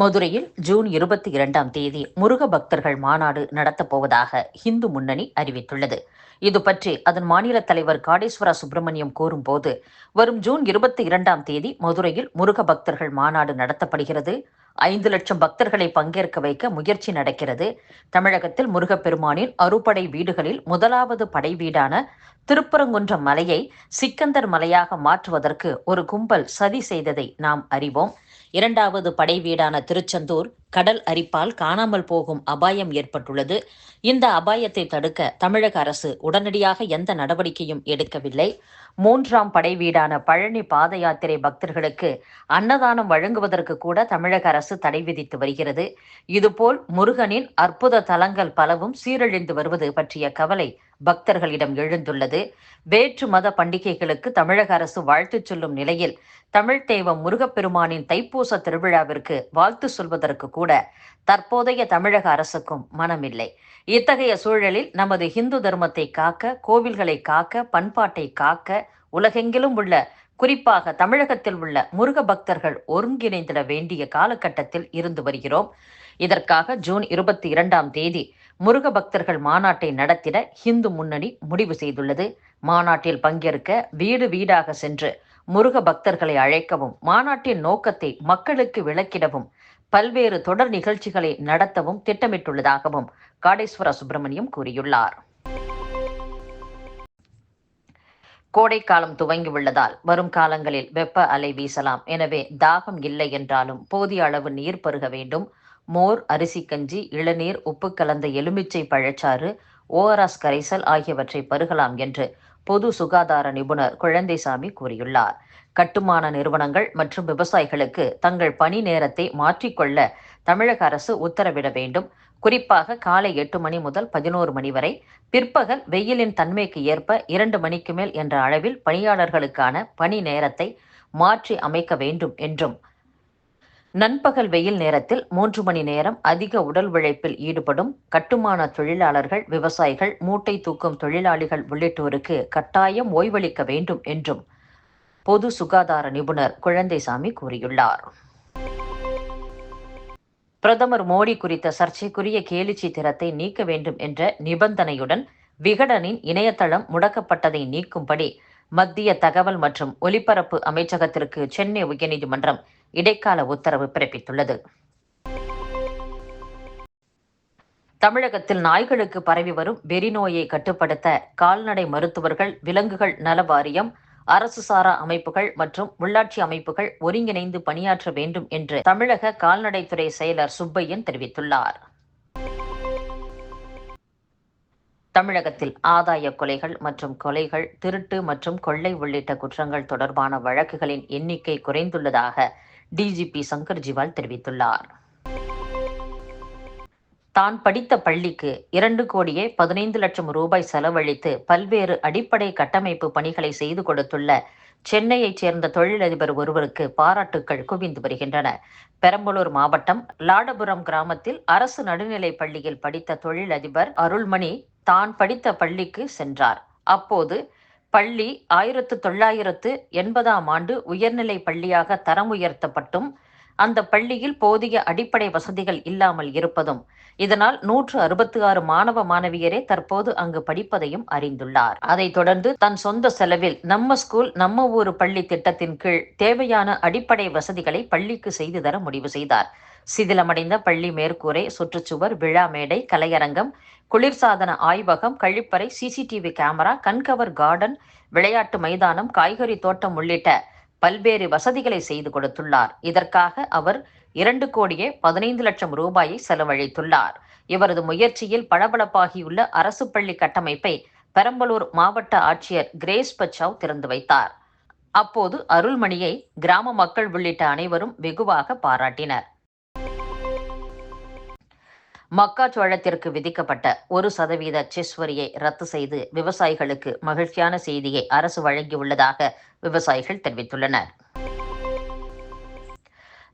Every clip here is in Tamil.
மதுரையில் ஜூன் இருபத்தி இரண்டாம் தேதி முருக பக்தர்கள் மாநாடு நடத்தப்போவதாக இந்து முன்னணி அறிவித்துள்ளது. இது பற்றி அதன் மாநில தலைவர் காடேஸ்வரா சுப்பிரமணியம் கூறும்போது வரும் ஜூன் இருபத்தி இரண்டாம் தேதி மதுரையில் முருக பக்தர்கள் மாநாடு நடத்தப்படுகிறது. ஐந்து லட்சம் பக்தர்களை பங்கேற்க வைக்க முயற்சி நடக்கிறது. தமிழகத்தில் முருகப்பெருமானின் அறுபடை வீடுகளில் முதலாவது படை வீடான திருப்பரங்குன்றம் மலையை சிக்கந்தர் மலையாக மாற்றுவதற்கு ஒரு கும்பல் சதி செய்ததை நாம் அறிவோம். இரண்டாவது படை வீடான திருச்செந்தூர் கடல் அரிப்பால் காணாமல் போகும் அபாயம் ஏற்பட்டுள்ளது. இந்த அபாயத்தை தடுக்க தமிழக அரசு உடனடியாக எந்த நடவடிக்கையும் எடுக்கவில்லை. மூன்றாம் படை வீடான பழனி பாத யாத்திரை பக்தர்களுக்கு அன்னதானம் வழங்குவதற்கு கூட தமிழக அரசு தடை விதித்து வருகிறது. இதுபோல் முருகனின் அற்புத தலங்கள் பலவும் சீரழிந்து வருவது பற்றிய கவலை பக்தர்களிடம் எழுந்துள்ளது. வேற்று மத பண்டிகைகளுக்கு தமிழக அரசு வாழ்த்து சொல்லும் நிலையில் தமிழ் தெய்வம் முருகப்பெருமானின் தைப்பூச திருவிழாவிற்கு வாழ்த்து சொல்வதற்கு கூட தற்போதைய தமிழக அரசுக்கும் மனமில்லை. இத்தகைய சூழலில் நமது இந்து தர்மத்தை காக்க கோவில்களை காக்க பண்பாட்டை காக்க உலகெங்கிலும் உள்ள குறிப்பாக தமிழகத்தில் உள்ள முருக பக்தர்கள் ஒருங்கிணைந்திட வேண்டிய காலகட்டத்தில் இருந்து வருகிறோம். இதற்காக ஜூன் இருபத்தி இரண்டாம் தேதி முருக பக்தர்கள் மாநாட்டை நடத்திட ஹிந்து முன்னணி முடிவு செய்துள்ளது. மாநாட்டில் பங்கேற்க வீடு வீடாக சென்று முருக பக்தர்களை அழைக்கவும் மாநாட்டின் நோக்கத்தை மக்களுக்கு விளக்கிடவும் பல்வேறு தொடர் நிகழ்ச்சிகளை நடத்தவும் திட்டமிட்டுள்ளதாகவும் காடேஸ்வர சுப்பிரமணியம் கூறியுள்ளார். கோடைக்காலம் துவங்கியுள்ளதால் வரும் காலங்களில் வெப்ப அலை வீசலாம். எனவே தாகம் இல்லை என்றாலும் போதிய அளவு நீர் பருக வேண்டும். மோர் அரிசி கஞ்சி இளநீர் உப்பு கலந்த எலுமிச்சை பழச்சாறு ஓஆர்எஸ் கரைசல் ஆகியவற்றை பருகலாம் என்று பொது சுகாதார நிபுணர் குழந்தைசாமி கூறியுள்ளார். கட்டுமான நிறுவனங்கள் மற்றும் விவசாயிகளுக்கு தங்கள் பணி நேரத்தை மாற்றிக்கொள்ள தமிழக அரசு உத்தரவிட வேண்டும். குறிப்பாக காலை எட்டு மணி முதல் பதினோரு மணி வரை பிற்பகல் வெயிலின் தன்மைக்கு ஏற்ப இரண்டு மணிக்கு மேல் என்ற அளவில் பணியாளர்களுக்கான பணி நேரத்தை மாற்றி அமைக்க வேண்டும் என்றும். நண்பகல் வெயில் நேரத்தில் மூன்று மணி நேரம் அதிக உடல் உழைப்பில் ஈடுபடும் கட்டுமான தொழிலாளர்கள் விவசாயிகள் மூட்டை தூக்கும் தொழிலாளிகள் உள்ளிட்டோருக்கு கட்டாயம் ஓய்வளிக்க வேண்டும் என்றும் பொது சுகாதார நிபுணர் குழந்தைசாமி கூறியுள்ளார். பிரதமர் மோடி குறித்த சர்ச்சைக்குரிய கேலி சித்திரத்தை நீக்க வேண்டும் என்ற நிபந்தனையுடன் விகடனின் இணையதளம் முடக்கப்பட்டதை நீக்கும்படி மத்திய தகவல் மற்றும் ஒலிபரப்பு அமைச்சகத்திற்கு சென்னை உயர்நீதிமன்றம் இடைக்கால உத்தரவு பிறப்பித்துள்ளது. தமிழகத்தில் நாய்களுக்கு பரவி வரும் வெறி நோயை கட்டுப்படுத்த கால்நடை மருத்துவர்கள் விலங்குகள் நல வாரியம் அரசு சாரா அமைப்புகள் மற்றும் உள்ளாட்சி அமைப்புகள் ஒருங்கிணைந்து பணியாற்ற வேண்டும் என்று தமிழக கால்நடைத்துறை செயலர் சுப்பையன் தெரிவித்துள்ளார். தமிழகத்தில் ஆதாய கொலைகள் மற்றும் கொலைகள் திருட்டு மற்றும் கொள்ளை உள்ளிட்ட குற்றங்கள் தொடர்பான வழக்குகளின் எண்ணிக்கை குறைந்துள்ளதாக டிஜிபி சங்கர் ஜிவால் தெரிவித்துள்ளார். தான் படித்த பள்ளிக்கு இரண்டு கோடியே பதினைந்து லட்சம் ரூபாய் செலவழித்து பல்வேறு அடிப்படை கட்டமைப்பு பணிகளை செய்து கொடுத்துள்ள சென்னையைச் சேர்ந்த தொழிலதிபர் ஒருவருக்கு பாராட்டுக்கள் குவிந்து வருகின்றன. பெரம்பலூர் மாவட்டம் லாடபுரம் கிராமத்தில் அரசு நடுநிலைப் பள்ளியில் படித்த தொழிலதிபர் அருள்மணி தான் படித்த பள்ளிக்கு சென்றார். அப்போது பள்ளி ஆயிரத்து தொள்ளாயிரத்து எண்பதாம் ஆண்டு உயர்நிலை பள்ளியாக தரம் உயர்த்தப்பட்டும். அந்த பள்ளியில் போதிய அடிப்படை வசதிகள் இல்லாமல் இருப்பதும் இதனால் நூற்று அறுபத்தி ஆறு மாணவ மாணவியரே தற்போது அங்கு படிப்பதையும் அறிந்துள்ளார். அதைத் தொடர்ந்து தன் சொந்த செலவில் நம்ம ஸ்கூல் நம்ம ஊரு பள்ளி திட்டத்தின் கீழ் தேவையான அடிப்படை வசதிகளை பள்ளிக்கு செய்து தர முடிவு செய்தார். சிதிலமடைந்த பள்ளி மேற்கூரை சுற்றுச்சுவர் விழா மேடை கலையரங்கம் குளிர்சாதன ஆய்வகம் கழிப்பறை சிசிடிவி கேமரா கண்கவர் கார்டன் விளையாட்டு மைதானம் காய்கறி தோட்டம் உள்ளிட்ட பல்வேறு வசதிகளை செய்து கொடுத்துள்ளார். இதற்காக அவர் இரண்டு கோடியே பதினைந்து லட்சம் ரூபாயை செலவழித்துள்ளார். இவரது முயற்சியில் பளபளப்பாகியுள்ள அரசு பள்ளி கட்டமைப்பை பெரம்பலூர் மாவட்ட ஆட்சியர் கிரேஸ் பச்சாவ் திறந்து வைத்தார். அப்போது அருள்மணியை கிராம மக்கள் உள்ளிட்ட அனைவரும் வெகுவாக பாராட்டினர். மக்காச்சோளத்திற்கு விதிக்கப்பட்ட ஒரு சதவீத செஸ் வரியை ரத்து செய்து விவசாயிகளுக்கு மகிழ்ச்சியான செய்தியை அரசு வழங்கியுள்ளதாக விவசாயிகள் தெரிவித்துள்ளனர்.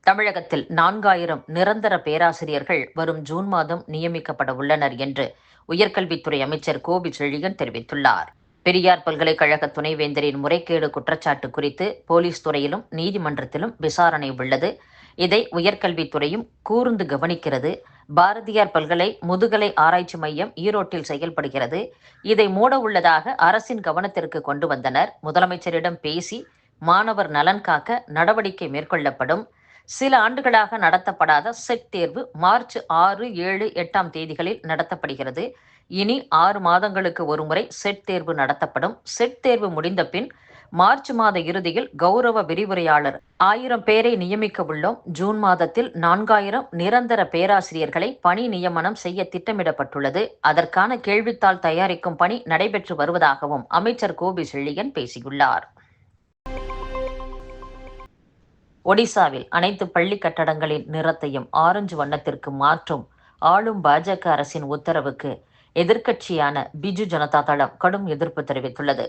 தமிழகத்தில் நான்காயிரம் நிரந்தர பேராசிரியர்கள் வரும் ஜூன் மாதம் நியமிக்கப்பட உள்ளனர் என்று உயர்கல்வித்துறை அமைச்சர் கோபி செழியன் தெரிவித்துள்ளார். பெரியார் பல்கலைக்கழக துணைவேந்தரின் முறைகேடு குற்றச்சாட்டு குறித்து போலீஸ் துறையிலும் நீதிமன்றத்திலும் விசாரணை உள்ளது. இதை உயர்கல்வித்துறையும் கூர்ந்து கவனிக்கிறது. பாரதியார் பல்கலை முதுகலை ஆராய்ச்சி மையம் ஈரோட்டில் செயல்படுகிறது. இதை மூட உள்ளதாக அரசின் கவனத்திற்கு கொண்டு வந்தனர். முதலமைச்சரிடம் பேசி மாணவர் நலன் காக்க நடவடிக்கை மேற்கொள்ளப்படும். சில ஆண்டுகளாக நடத்தப்படாத செட் தேர்வு மார்ச் ஆறு ஏழு எட்டாம் தேதிகளில் நடத்தப்படுகிறது. இனி ஆறு மாதங்களுக்கு ஒருமுறை செட் தேர்வு நடத்தப்படும். செட் தேர்வு முடிந்த பின் மார்ச் மாத இறுதியில் கௌரவ விரிவுரையாளர் ஆயிரம் பேரை நியமிக்க உள்ளோம். ஜூன் மாதத்தில் நான்காயிரம் நிரந்தர பேராசிரியர்களை பணி நியமனம் செய்ய திட்டமிடப்பட்டுள்ளது. அதற்கான கேள்வித்தாள் தயாரிக்கும் பணி நடைபெற்று வருவதாகவும் அமைச்சர் கோபி செழியன் பேசியுள்ளார். ஒடிசாவில் அனைத்து பள்ளி கட்டடங்களின் நிறத்தையும் ஆரஞ்சு வண்ணத்திற்கு மாற்றும் ஆளும் பாஜக அரசின் உத்தரவுக்கு எதிர்க்கட்சியான பிஜு ஜனதா தளம் கடும் எதிர்ப்பு தெரிவித்துள்ளது.